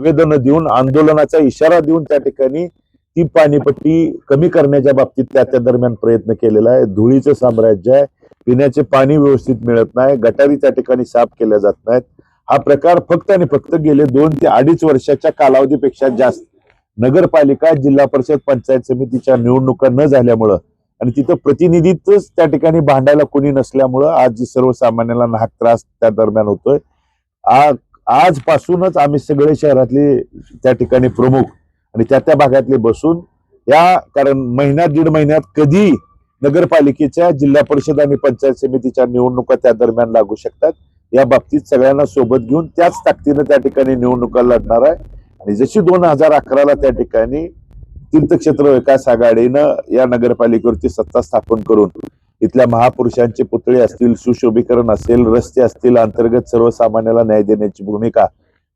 निवेदन देऊन आंदोलनाचा इशारा देऊन त्या ठिकाणी ती पाणीपट्टी कमी करण्याच्या बाबतीत त्या त्या दरम्यान प्रयत्न केलेला आहे. धुळीचं साम्राज्य आहे. पिण्याचे पाणी व्यवस्थित मिळत नाही. गटारी त्या ठिकाणी साफ केल्या जात नाहीत. हा प्रकार फक्त आणि फक्त गेले दोन ते अडीच वर्षाच्या कालावधीपेक्षा जास्त. नगरपालिका जिल्हा परिषद पंचायत समितीच्या निवडणुका न झाल्यामुळं आणि तिथं प्रतिनिधीच त्या ठिकाणी भांडायला कोणी नसल्यामुळं आज जी सर्वसामान्याला नाहक त्रास त्या दरम्यान होतोय. आ- आजपासूनच आम्ही सगळे शहरातले त्या ठिकाणी प्रमुख आणि त्या त्या भागातले बसून या कारण महिन्यात दीड महिन्यात कधी नगरपालिकेच्या जिल्हा परिषद आणि पंचायत समितीच्या निवडणुका त्या दरम्यान लागू शकतात या बाबतीत सगळ्यांना सोबत घेऊन त्याच ताकदीनं त्या ठिकाणी निवडणुका लढणार आहे. आणि जशी दोन हजार अकराला त्या ठिकाणी तीर्थक्षेत्र विकास आघाडीनं या नगरपालिकेवरती सत्ता स्थापन करून इथल्या महापुरुषांचे पुतळे असतील सुशोभीकरण असेल रस्ते असतील अंतर्गत सर्वसामान्याला न्याय देण्याची भूमिका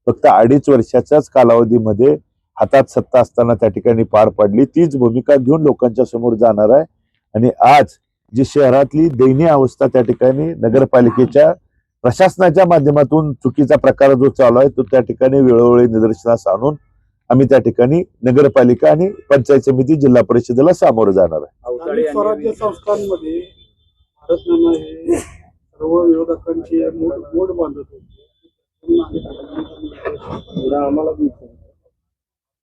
फक्त अडीच वर्षाच्याच कालावधीमध्ये हातात सत्ता असताना त्या ठिकाणी पार पाडली. तीच भूमिका घेऊन लोकांच्या समोर जाणार आहे. आणि आज जी शहरातली दयनीय अवस्था त्या ठिकाणी नगरपालिकेच्या प्रशासनाच्या माध्यमातून चुकीचा प्रकार जो चालू आहे तो त्या ठिकाणी वेळोवेळी निदर्शनास आणून आम्ही त्या ठिकाणी नगरपालिका आणि पंचायत समिती जिल्हा परिषदेला सामोरं जाणार आहे. हे सर्व विरोधकांची मूड बांधत होते. आम्हाला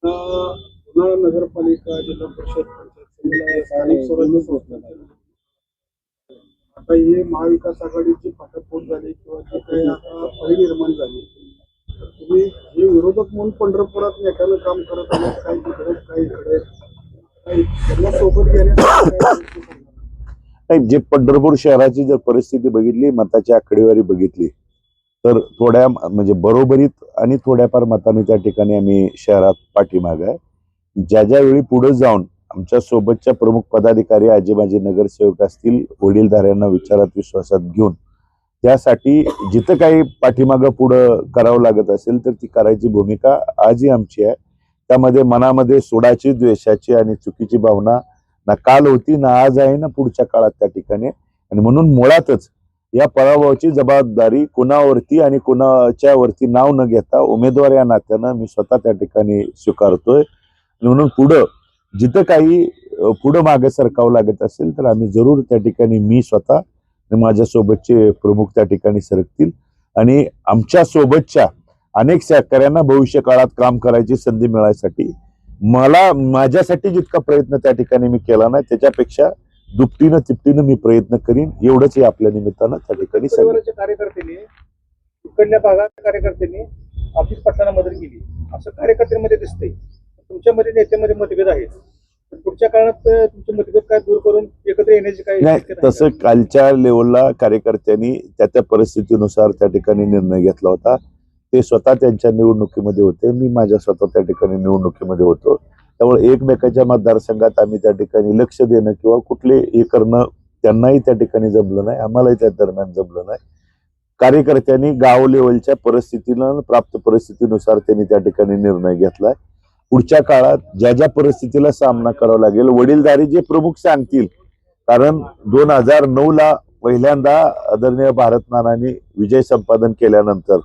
पुन्हा नगरपालिका जिल्हा परिषद पंचायत स्थानिक स्वराज्य संस्थांचे आता हे महाविकास आघाडीची फाटाफूट झाली किंवा जे काही आता परिनिर्माण झाली तुम्ही हे विरोधक म्हणून पंढरपुरात एकानं काम करत आले काही तिकडे काही इकडे काही त्यांना सोबत घेण्यासाठी नाही जे पंढरपूर शहराची जर परिस्थिती बघितली मताची आकडेवारी बघितली तर थोड्या म्हणजे बरोबरीत आणि थोड्याफार मताने त्या ठिकाणी आम्ही शहरात पाठीमाग आहे. ज्या ज्यावेळी पुढे जाऊन आमच्या सोबतच्या प्रमुख पदाधिकारी आजी माझे नगरसेवक असतील वडीलधाऱ्यांना विचारात विश्वासात घेऊन त्यासाठी जिथं काही पाठीमागं पुढं करावं लागत असेल तर ती करायची भूमिका आजही आमची आहे. त्यामध्ये मनामध्ये सोडाची द्वेषाची आणि चुकीची भावना ना काल होती ना आज आहे ना पुढच्या काळात त्या ठिकाणी आणि म्हणून मुळातच या पराभवाची जबाबदारी कुणावरती आणि कुणाच्या वरती नाव न घेता उमेदवार या नात्यानं मी स्वतः त्या ठिकाणी स्वीकारतोय. आणि म्हणून पुढं जिथं काही पुढं मागे सरकावं लागत असेल तर आम्ही जरूर त्या ठिकाणी मी स्वतः आणि माझ्यासोबतचे प्रमुख त्या ठिकाणी सरकतील. आणि आमच्या सोबतच्या अनेक शेतकऱ्यांना भविष्य काळात काम करायची संधी मिळायसाठी मला माझ्यासाठी जितका प्रयत्न त्या ठिकाणी मी केला ना त्याच्यापेक्षा दुपटीनं तिपटीनं मी प्रयत्न करीन. एवढंच हे आपल्या निमित्तानं त्या ठिकाणी कार्यकर्त्यांनी इकडल्या भागात कार्यकर्त्यांनी ऑफिस पटलाला मदत केली. असं कार्यकर्त्यांमध्ये दिसतंय. तुमच्यामध्ये नेत्यामध्ये मतभेद आहेत. पुढच्या काळात तुमचे मतभेद काय दूर करून एकत्र येण्याची काय नाही तसं? कालच्या लेवलला कार्यकर्त्यांनी त्या त्या परिस्थितीनुसार त्या ठिकाणी निर्णय घेतला होता. ते स्वतः त्यांच्या निवडणुकीमध्ये होते. मी माझ्या स्वतः त्या ठिकाणी निवडणुकीमध्ये होतो. त्यामुळे एकमेकाच्या मतदारसंघात आम्ही त्या ठिकाणी लक्ष देणं किंवा कुठले हे करणं त्यांनाही त्या ठिकाणी जमलं नाही. आम्हालाही त्या दरम्यान जमलं नाही. कार्यकर्त्यांनी गाव लेवलच्या परिस्थितीनं प्राप्त परिस्थितीनुसार त्यांनी त्या ठिकाणी निर्णय घेतलाय. पुढच्या काळात ज्या ज्या परिस्थितीला सामना करावा लागेल वडीलधारी जे प्रमुख सांगतील. कारण दोन हजार नऊ ला पहिल्यांदा आदरणीय भारत नानांनी विजय संपादन केल्यानंतर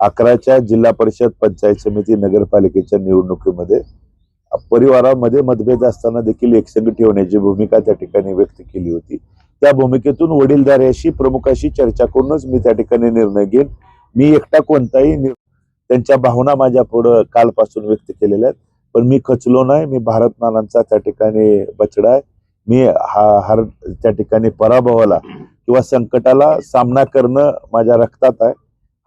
अकराच्या जिल्हा परिषद पंचायत समिती नगरपालिकेच्या निवडणुकीमध्ये परिवारामध्ये मतभेद असताना देखील एकसंघ ठेवण्याची भूमिका त्या ठिकाणी व्यक्त केली होती. त्या भूमिकेतून वडीलधाऱ्याशी प्रमुखाशी चर्चा करूनच मी त्या ठिकाणी निर्णय घेईन. मी एकटा कोणताही त्यांच्या भावना माझ्या पुढं कालपासून व्यक्त केलेल्या आहेत. पण मी खचलो नाही. मी भारत मानांचा त्या ठिकाणी बचडा आहे. मी हा हर त्या ठिकाणी पराभवाला किंवा संकटाला सामना करणं माझ्या रक्तात आहे.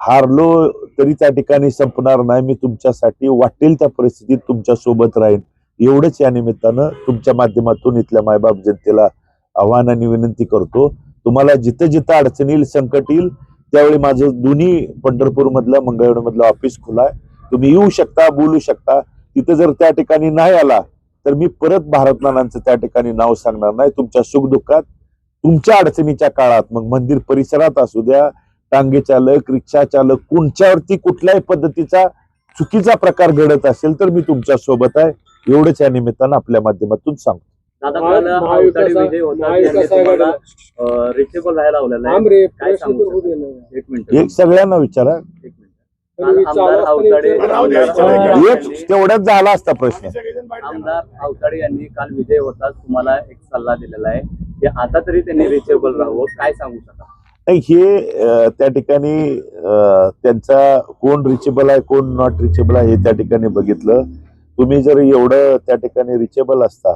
हारलो तरी त्या ठिकाणी संपणार नाही मी तुमच्यासाठी वाटेल त्या परिस्थितीत तुमच्यासोबत राहीन. एवढंच या निमित्तानं तुमच्या माध्यमातून इथल्या मायबाप जनतेला आव्हान आणि विनंती करतो. तुम्हाला जिथं जिथं अडचण येईल संकट येईल त्यावेळी माझं दोन्ही पंढरपूर मधलं मधलं ऑफिस खुला आहे. तुम्ही येऊ शकता बोलू शकता. तिथं जर त्या ठिकाणी नाही आला तर मी परत भारत नानांचं त्या ठिकाणी नाव सांगणार नाही. तुमच्या सुखदुःखात तुमच्या अडचणीच्या काळात मग मंदिर परिसरात असू द्या टांगे चालक रिक्षा चालक कोणच्यावरती कुठल्याही पद्धतीचा चुकीचा प्रकार घडत असेल तर मी तुमच्यासोबत आहे. एवढंच या निमित्तानं आपल्या माध्यमातून सांगतो. एक मिनिट. एक सगळ्यांना विचारा. तेवढ्याच झाला असता प्रश्न. आमदार अवताडे यांनी काल विजय होताच तुम्हाला एक सल्ला दिलेला आहे. की आता तरी त्यांनी रिचेबल राहावं. काय सांगू शकाल नाही हे त्या ठिकाणी त्यांचा कोण रिचेबल आहे कोण नॉट रिचेबल आहे हे त्या ठिकाणी बघितलं. तुम्ही जर एवढं त्या ठिकाणी रिचेबल असता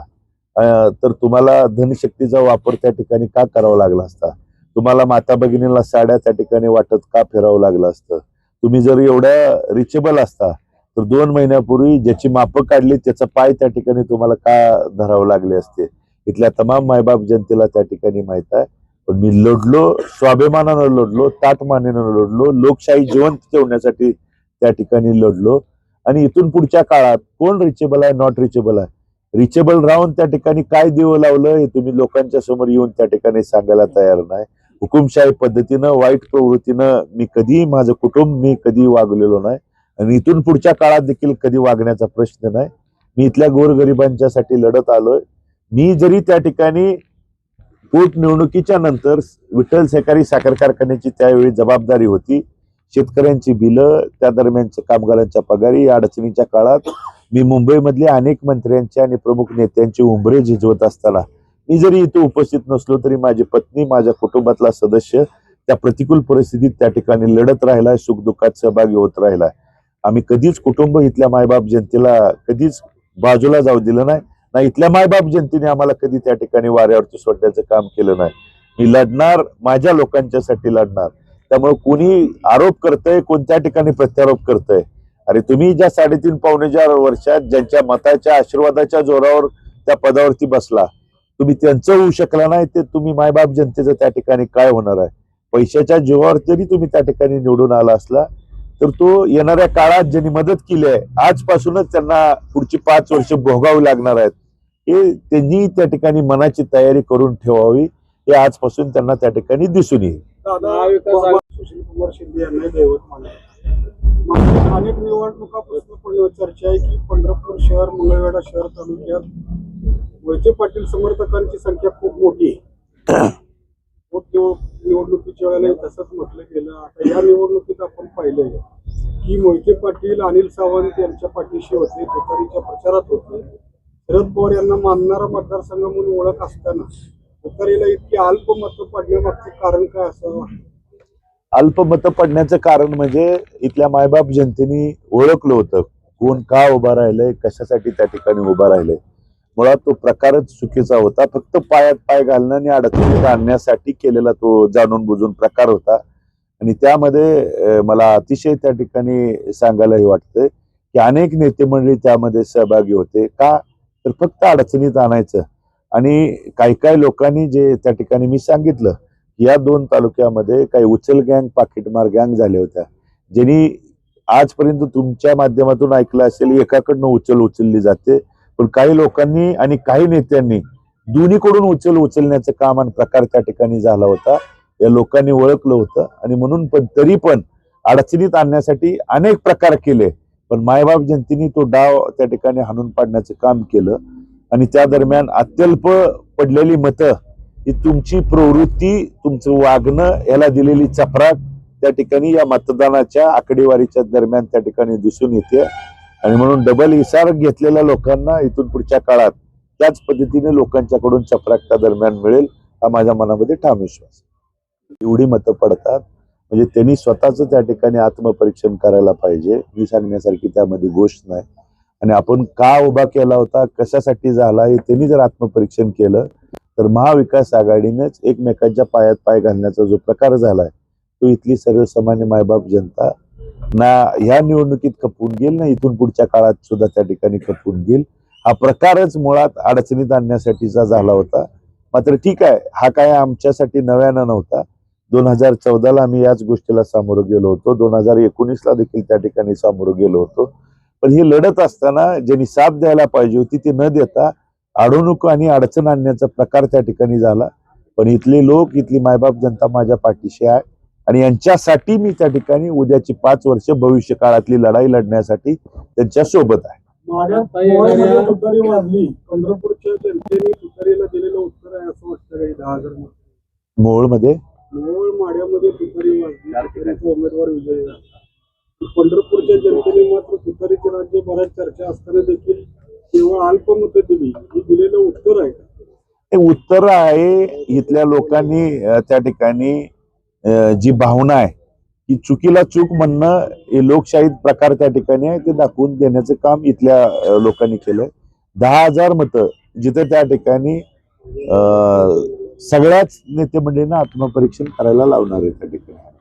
तर तुम्हाला धनशक्तीचा वापर त्या ठिकाणी का करावा लागला असता? तुम्हाला माता भगिनीला साड्या त्या ठिकाणी वाटत का फिरावं लागलं असतं? तुम्ही जर एवढ्या रिचेबल असता तर दोन महिन्यापूर्वी ज्याची मापं काढली त्याचा पाय त्या ठिकाणी तुम्हाला का धरावं लागले असते? इथल्या तमाम मायबाप जनतेला त्या ठिकाणी माहीत आहे. पण मी लढलो स्वाभिमानानं लढलो ताटमानेनं लढलो लोकशाही जिवंत ठेवण्यासाठी त्या ठिकाणी लढलो. आणि इथून पुढच्या काळात कोण रिचेबल आहे नॉट रिचेबल आहे? रिचेबल राहून त्या ठिकाणी काय देव लावलं हे तुम्ही लोकांच्या समोर येऊन त्या ठिकाणी सांगायला तयार नाही. हुकुमशाही पद्धतीनं वाईट प्रवृत्तीनं मी कधीही माझं कुटुंब मी कधी वागलेलो नाही. आणि इथून पुढच्या काळात देखील कधी वागण्याचा प्रश्न नाही. मी इथल्या गोरगरिबांच्यासाठी लढत आलोय. मी जरी त्या ठिकाणी पोटनिवडणुकीच्या नंतर विठ्ठल सहकारी साखर कारखान्याची त्यावेळी जबाबदारी होती. शेतकऱ्यांची बिलं त्या दरम्यानच्या कामगारांच्या पगारी या अडचणीच्या काळात मी मुंबईमधल्या अनेक मंत्र्यांचे आणि प्रमुख नेत्यांचे उंबरे झिजवत असताना मी जरी इथे उपस्थित नसलो तरी माझी पत्नी माझ्या कुटुंबातला सदस्य त्या प्रतिकूल परिस्थितीत त्या ठिकाणी लढत राहिलाय सुखदुःखात सहभागी होत राहिलाय. आम्ही कधीच कुटुंब इथल्या मायबाप जनतेला कधीच बाजूला जाऊ दिलं नाही. ना इथल्या मायबाप जनतेने आम्हाला कधी त्या ठिकाणी वाऱ्यावरती सोडण्याचं काम केलं नाही. मी लढणार माझ्या लोकांच्यासाठी लढणार. त्यामुळे कोणी आरोप करतंय कोणत्या ठिकाणी प्रत्यारोप करतंय? अरे तुम्ही ज्या साडेतीन पावणे चार वर्षात ज्यांच्या मताच्या आशीर्वादाच्या जोरावर त्या पदावरती बसला तुम्ही त्यांचं होऊ शकला नाही ते तुम्ही मायबाप जनतेचं त्या ठिकाणी काय होणार आहे? पैशाच्या जीवावर जरी तुम्ही त्या ठिकाणी निवडून आला असला तर तो येणाऱ्या काळात ज्यांनी मदत केली आहे आजपासूनच त्यांना पुढची पाच वर्ष भोगावी लागणार आहेत. हे त्यांनी त्या ठिकाणी मनाची तयारी करून ठेवावी हे आजपासून त्यांना त्या ठिकाणी दिसून येईल. सुशील कुमार शिंदे यांना अनेक निवडणुकापासून पण चर्चा आहे की पंढरपूर शहर मंगळवेढा शहर तालुक्यात वैद्य पाटील समर्थकांची संख्या खूप मोठी निवडणुकीच्या वेळेला तसंच म्हटलं गेलं. आता या निवडणुकीत आपण पाहिलंय की मोहिते पाटील अनिल सावंत यांच्या पाठीशी होते तुतारीच्या प्रचारात होते. शरद पवार यांना मानणारा मतदारसंघ म्हणून ओळख असताना उतरेला इतकी अल्प मतं पडण्यामागचं कारण काय असावं अल्पमत पडण्याचं कारण म्हणजे इथल्या मायबाप जनतेने ओळखलं होतं. कोण का उभा राहिलंय कशासाठी त्या ठिकाणी उभा राहिलंय. मुळात तो प्रकारच चुकीचा होता. फक्त पायात पाय घालणं आणि अडचणीत आणण्यासाठी केलेला तो जाणून बुजून प्रकार होता. आणि त्यामध्ये मला अतिशय त्या ठिकाणी सांगायलाही वाटतंय की अनेक नेते मंडळी त्यामध्ये सहभागी होते. का? तर फक्त अडचणीत आणायचं. आणि काही काही लोकांनी जे त्या ठिकाणी मी सांगितलं या दोन तालुक्यामध्ये काही उचल गँग पाकिटमार गँग झाल्या होत्या. ज्यांनी आजपर्यंत तुमच्या माध्यमातून ऐकलं असेल एकाकडनं उचल उचलली जाते. पण काही लोकांनी आणि काही नेत्यांनी दोन्हीकडून उचल उचलण्याचं काम आणि प्रकार त्या ठिकाणी झाला होता. या लोकांनी ओळखलं होतं. आणि म्हणून पण तरी पण अडचणीत आणण्यासाठी अनेक प्रकार केले. पण मायबाप जनतेने तो डाव त्या ठिकाणी हाणून पाडण्याचं काम केलं. आणि त्या दरम्यान अत्यल्प पडलेली मतं ही तुमची प्रवृत्ती तुमचं वागणं याला दिलेली चपराक त्या ठिकाणी या मतदानाच्या आकडेवारीच्या दरम्यान त्या ठिकाणी दिसून येते. आणि म्हणून डबल इशार घेतलेल्या लोकांना इथून पुढच्या काळात त्याच पद्धतीने लोकांच्याकडून चपराक त्या दरम्यान मिळेल हा माझ्या मनामध्ये ठाम विश्वास एवढी मतं पडतात म्हणजे त्यांनी स्वतःच त्या ठिकाणी आत्मपरीक्षण करायला पाहिजे मी सांगण्यासारखी त्यामध्ये गोष्ट नाही. आणि आपण का उभा केला होता कशासाठी झाला हे त्यांनी जर आत्मपरीक्षण केलं तर महाविकास आघाडीनेच एकमेकांच्या पायात पाय घालण्याचा जो प्रकार झालाय तो इथली सर्वसामान्य मायबाप जनता ना ह्या निवडणुकीत खपून घेईल ना इथून पुढच्या काळात सुद्धा त्या ठिकाणी खपून घेईल. हा प्रकारच मुळात अडचणीत आणण्यासाठीचा झाला होता. मात्र ठीक आहे हा काय आमच्यासाठी नव्यानं नव्हता. दोन हजार चौदाला आम्ही याच गोष्टीला सामोरं गेलो होतो. दोन हजार एकोणीसला देखील त्या ठिकाणी सामोरं गेलो होतो. पण हे लढत असताना ज्यांनी साथ द्यायला पाहिजे होती ती न देता अडवणूक आणि अडचण आणण्याचा प्रकार त्या ठिकाणी झाला. पण इथले लोक इथली मायबाप जनता माझ्या पाठीशी आहे आणि यांच्यासाठी मी त्या ठिकाणी उद्याची पाच वर्ष भविष्य काळातली लढाई लढण्यासाठी त्यांच्यासोबत आहे. मोहोळमध्ये पंढरपूरच्या मोहोळ माड्यामध्ये तुतारी वाजली उमेदवार विजयी झाला. पंढरपूरच्या जनतेने मात्र तुतारीचे राज्य बऱ्याच चर्चा असताना देखील केवळ अल्प मतं दिली. हे दिलेलं उत्तर आहे हे उत्तर आहे इथल्या लोकांनी त्या ठिकाणी जी भावना आहे की चुकीला चूक म्हणणं हे लोकशाहीत प्रकार त्या ठिकाणी आहे ते दाखवून देण्याचं काम इथल्या लोकांनी केलंय. दहा हजार मतं जिथे त्या ठिकाणी सगळ्याच नेते मंडळींना आत्मपरीक्षण करायला लावणार आहे त्या ठिकाणी.